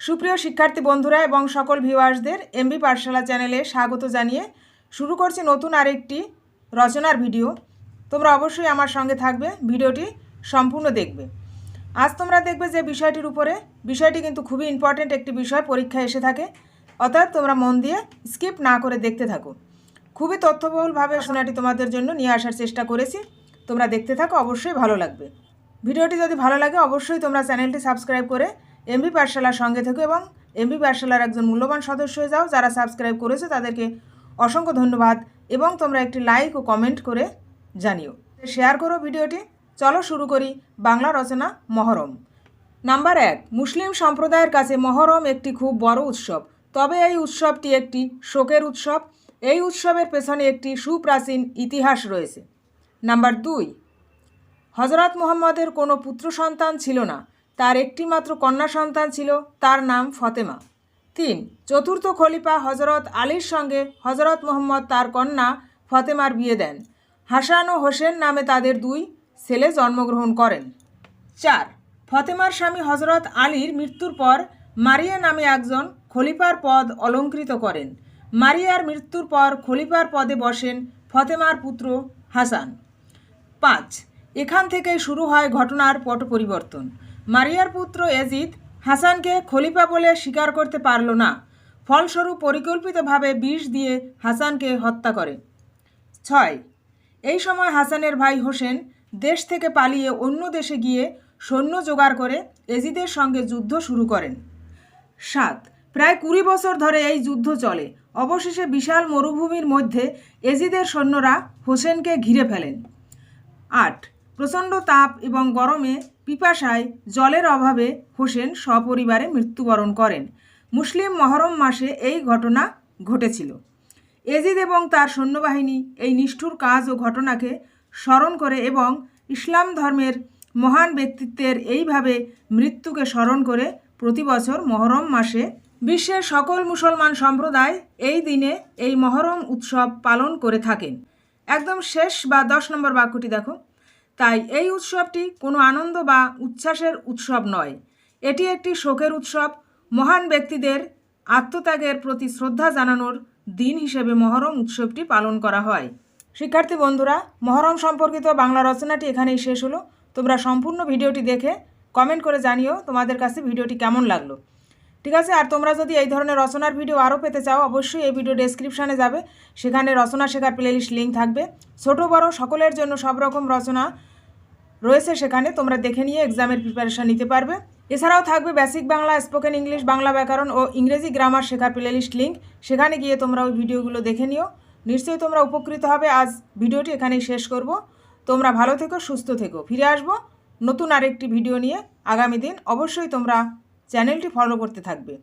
সুপ্রিয় শিক্ষার্থী বন্ধুরা এবং সকল ভিউয়ার্সদের এমবি পাঠশালা চ্যানেলে স্বাগত জানিয়ে শুরু করছি নতুন আরেকটি রচনার ভিডিও। তোমরা অবশ্যই আমার সঙ্গে থাকবে, ভিডিওটি সম্পূর্ণ দেখবে। আজ তোমরা দেখবে যে বিষয়টির উপরে, বিষয়টি কিন্তু খুবই ইম্পর্ট্যান্ট একটি বিষয় পরীক্ষায় এসে থাকে। অর্থাৎ তোমরা মন দিয়ে স্কিপ না করে দেখতে থাকো। খুবই তথ্যবহুলভাবে রচনাটি তোমাদের জন্য নিয়ে আসার চেষ্টা করেছি। তোমরা দেখতে থাকো, অবশ্যই ভালো লাগবে। ভিডিওটি যদি ভালো লাগে, অবশ্যই তোমরা চ্যানেলটি সাবস্ক্রাইব করে এমবি পাঠশালার সঙ্গে থেকো এবং এমবি পাঠশালার একজন মূল্যবান সদস্য হয়ে যাও, যারা সাবস্ক্রাইব করেছে তাদেরকে অসংখ্য ধন্যবাদ এবং তোমরা একটি লাইক ও কমেন্ট করে জানিও। শেয়ার করো ভিডিওটি। চলো শুরু করি বাংলা রচনা মহরম। নাম্বার এক, মুসলিম সম্প্রদায়ের কাছে মহরম একটি খুব বড় উৎসব। তবে এই উৎসবটি একটি শোকের উৎসব। এই উৎসবের পেছনে একটি সুপ্রাচীন ইতিহাস রয়েছে। নাম্বার দুই হজরত মুহাম্মদের কোনো পুত্র সন্তান ছিল না। তার একটিমাত্র কন্যা সন্তান ছিল, তার নাম ফতেমা। তিন, চতুর্থ খলিফা হজরত আলীর সঙ্গে হজরত মোহাম্মদ তার কন্যা ফতেমার বিয়ে দেন। হাসান ও হোসেন নামে তাদের দুই ছেলে জন্মগ্রহণ করেন। চার, ফতেমার স্বামী হজরত আলীর মৃত্যুর পর মারিয়া নামে একজন খলিফার পদ অলঙ্কৃত করেন। মারিয়ার মৃত্যুর পর খলিফার পদে বসেন ফতেমার পুত্র হাসান। পাঁচ, এখান থেকেই শুরু হয় ঘটনার পট পরিবর্তন মারিয়ার পুত্র এজিদ হাসানকে খলিফা বলে স্বীকার করতে পারল না। ফলস্বরূপ পরিকল্পিতভাবে বিষ দিয়ে হাসানকে হত্যা করে। ছয়, এই সময় হাসানের ভাই হোসেন দেশ থেকে পালিয়ে অন্য দেশে গিয়ে সৈন্য জোগাড় করে এজিদের সঙ্গে যুদ্ধ শুরু করেন। সাত, প্রায় কুড়ি বছর ধরে এই যুদ্ধ চলে। অবশেষে বিশাল মরুভূমির মধ্যে এজিদের সৈন্যরা হোসেনকে ঘিরে ফেলেন। আট প্রচণ্ড তাপ এবং গরমে পিপাসায় জলের অভাবে হোসেন সপরিবারে মৃত্যুবরণ করেন। মুসলিম মহরম মাসে এই ঘটনা ঘটেছিল। এজিদ এবং তার সৈন্যবাহিনী এই নিষ্ঠুর কাজ ও ঘটনাকে স্মরণ করে এবং ইসলাম ধর্মের মহান ব্যক্তিত্বের এইভাবে মৃত্যুকে স্মরণ করে প্রতি বছর মহরম মাসে বিশ্বের সকল মুসলমান সম্প্রদায় এই দিনে এই মহরম উৎসব পালন করে থাকেন। একদম শেষ বা দশ নম্বর বাক্যটি দেখো। তাই এই উৎসবটি কোনো আনন্দ বা উচ্ছ্বাসের উৎসব নয়। এটি একটি শোকের উৎসব। মহান ব্যক্তিদের আত্মত্যাগের প্রতি শ্রদ্ধা জানানোর দিন হিসেবে মহরম উৎসবটি পালন করা হয়। শিক্ষার্থী বন্ধুরা, মহরম সম্পর্কিত বাংলা রচনাটি এখানেই শেষ হলো। তোমরা সম্পূর্ণ ভিডিওটি দেখে কমেন্ট করে জানিও তোমাদের কাছে ভিডিওটি কেমন লাগল। ঠিক আছে, আর তোমরা যদি এই ধরনের রচনার ভিডিও আরও পেতে চাও, অবশ্যই এই ভিডিও ডেসক্রিপশানে যাবে। সেখানে রচনা শেখার প্লেলিস্ট লিঙ্ক থাকবে। ছোট বড় সকলের জন্য সব রকম রচনা রয়েছে, সেখানে তোমরা দেখে নিয়ে এক্সামের প্রিপারেশান নিতে পারবে। এছাড়াও থাকবে basic Bangla spoken English Bangla ব্যাকরণ ও ইংরেজি গ্রামার শেখার প্লেলিস্ট লিঙ্ক সেখানে গিয়ে তোমরা ওই ভিডিওগুলো দেখে নিও। নিশ্চয়ই তোমরা উপকৃত হবে। আজ ভিডিওটি এখানেই শেষ করব। তোমরা ভালো থেকো, সুস্থ থেকো। ফিরে আসব নতুন আরেকটি ভিডিও নিয়ে। আগামী দিন অবশ্যই তোমরা চ্যানেলটি ফলো করতে থাকবে।